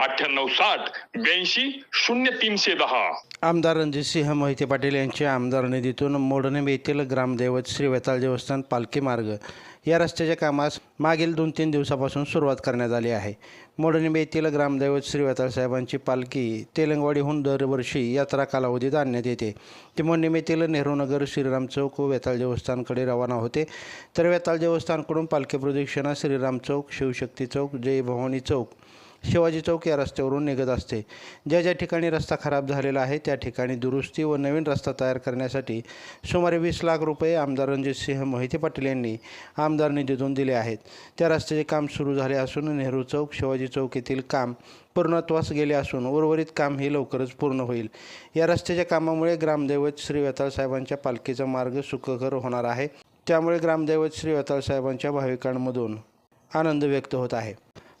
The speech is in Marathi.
अठ्ठ्याण्णव साठ ब्याऐंशी शून्य तीनशे दहा. आमदार रणजितसिंह मोहिते पाटील यांच्या आमदार निधीतून मोडणेम येथील ग्रामदैवत श्री वेताळ देवस्थान पालखी मार्ग या रस्त्याच्या कामास मागील दोन तीन दिवसापासून सुरुवात करण्यात आली आहे. मोडणेम येथील ग्रामदैवत श्री वेताळ साहेबांची पालखी तेलंगवाडीहून दरवर्षी यात्रा कालावधीत आणण्यात येते. ती मोडणेम येथील नेहरूनगर श्रीराम चौक व वेताळ देवस्थानकडे रवाना होते. तर वेताळ देवस्थानकडून पालखी प्रदक्षिणा श्रीराम चौक शिवशक्ती चौक जय भवानी चौक शिवाजी चौक या रस्त्यावरून निघत असते. ज्या ज्या ठिकाणी रस्ता खराब झालेला आहे त्या ठिकाणी दुरुस्ती व नवीन रस्ता तयार करण्यासाठी सुमारे वीस लाख रुपये आमदार रणजितसिंह मोहिते पाटील यांनी आमदार निधीतून दिले आहेत. त्या रस्त्याचे काम सुरू झाले असून नेहरू चौक शिवाजी चौक येथील काम पूर्णत्वास गेले असून उर्वरित काम हे लवकरच पूर्ण होईल. या रस्त्याच्या कामामुळे ग्रामदैवत श्री वेताळ साहेबांच्या पालखीचा मार्ग सुखकर होणार आहे. त्यामुळे ग्रामदैवत श्री वेताळ साहेबांच्या भाविकांमधून आनंद व्यक्त होत आहे.